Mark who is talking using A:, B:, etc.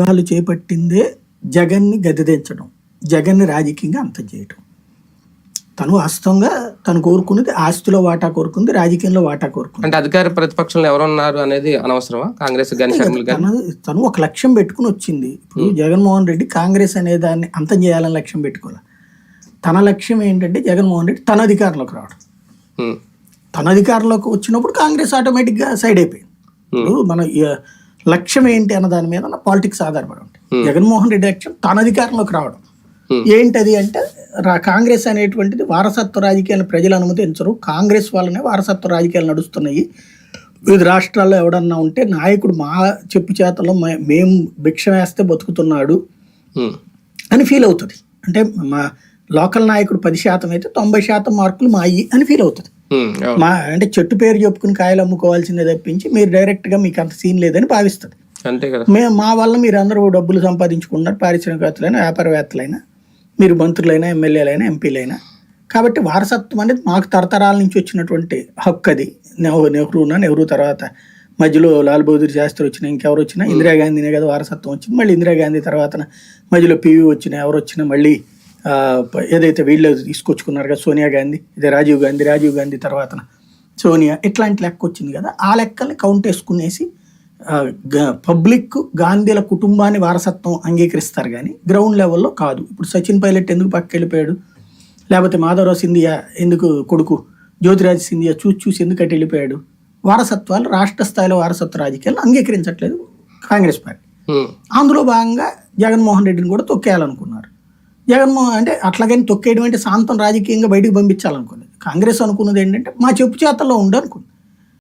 A: గాలు చేపట్టిందే జగన్ని గదిదించడం జగన్ని రాజకీయంగా అంతం చేయటం. తను వాస్తవంగా తను కోరుకున్నది ఆస్తిలో వాటా కోరుకుంది రాజకీయంలో వాటా కోరుకుంది.
B: అంటే అధికార ప్రతిపక్షంలో ఎవరున్నారు అనేది అనవసరమా? కాంగ్రెస్
A: తన ఒక లక్ష్యం పెట్టుకుని వచ్చింది. ఇప్పుడు జగన్మోహన్ రెడ్డి కాంగ్రెస్ అనే దాన్ని అంతం చేయాలని లక్ష్యం పెట్టుకోవాలి? తన లక్ష్యం ఏంటంటే జగన్మోహన్ రెడ్డి తన అధికారంలోకి రావడం. తన అధికారంలోకి వచ్చినప్పుడు కాంగ్రెస్ ఆటోమేటిక్గా సైడ్ అయిపోయింది. ఇప్పుడు మన లక్ష్యం ఏంటి అన్న దాని మీద పాలిటిక్స్ ఆధారపడి ఉంటాయి. జగన్మోహన్ రెడ్డి లక్ష్యం తన అధికారంలోకి రావడం. ఏంటది అంటే కాంగ్రెస్ అనేటువంటిది వారసత్వ రాజకీయాలను ప్రజలు అనుమతించరు. కాంగ్రెస్ వల్లనే వారసత్వ రాజకీయాలు నడుస్తున్నాయి. వివిధ రాష్ట్రాల్లో ఎవడన్నా ఉంటే నాయకుడు మా చెప్పు చేతలో మే- మేము భిక్ష వేస్తే బతుకుతున్నాడు అని ఫీల్ అవుతుంది. అంటే మా లోకల్ నాయకుడు పది శాతం అయితే తొంభై శాతం మార్కులు మాయి అని ఫీల్ అవుతుంది. మా అంటే చెట్టు పేరు చెప్పుకుని కాయలు అమ్ముకోవాల్సిందే తప్పించి మీరు డైరెక్ట్గా మీకు అంత సీన్ లేదని భావిస్తుంది.
B: అంతే కదా.
A: మేము మా వల్ల మీరు అందరూ డబ్బులు సంపాదించుకున్నారు పారిశ్రామికవేత్తలైనా వ్యాపారవేత్తలైనా మీరు మంత్రులైనా ఎమ్మెల్యేలైనా ఎంపీలైనా. కాబట్టి వారసత్వం అనేది మాకు తరతరాల నుంచి వచ్చినటువంటి హక్కు అది. నెహ్రూ నెహ్రూనా నెహ్రూ తర్వాత మధ్యలో లాల్ బహదూర్ శాస్త్రి వచ్చినా ఇంకెవరు వచ్చినా ఇందిరాగాంధీనే కదా వారసత్వం వచ్చింది. మళ్ళీ ఇందిరాగాంధీ తర్వాత మధ్యలో పివి వచ్చినా ఎవరు వచ్చినా మళ్ళీ ఏదైతే వీళ్ళు తీసుకొచ్చుకున్నారు కదా సోనియా గాంధీ ఇదే రాజీవ్ గాంధీ రాజీవ్ గాంధీ తర్వాత సోనియా ఇట్లాంటి లెక్క వచ్చింది కదా. ఆ లెక్కల్ని కౌంట్ వేసుకునేసి పబ్లిక్ గాంధీల కుటుంబాన్ని వారసత్వం అంగీకరిస్తారు కానీ గ్రౌండ్ లెవెల్లో కాదు. ఇప్పుడు సచిన్ పైలట్ ఎందుకు పక్కకి వెళ్ళిపోయాడు? లేకపోతే మాధవరావు సింధియా ఎందుకు కొడుకు? జ్యోతిరాజ్ సింధియా చూసి చూసి ఎందుకు అటు వెళ్ళిపోయాడు? వారసత్వాలు రాష్ట్ర స్థాయిలో వారసత్వ రాజకీయాలు అంగీకరించట్లేదు కాంగ్రెస్ పార్టీ. అందులో భాగంగా జగన్మోహన్ రెడ్డిని కూడా తొక్కేయాలనుకున్నారు. జగన్మోహన్ అంటే అట్లాగని తొక్కేయడం అంటే శాంతం రాజకీయంగా బయటకు పంపించాలనుకున్నది కాంగ్రెస్ అనుకున్నది ఏంటంటే మా చెప్పు చేతల్లో ఉండు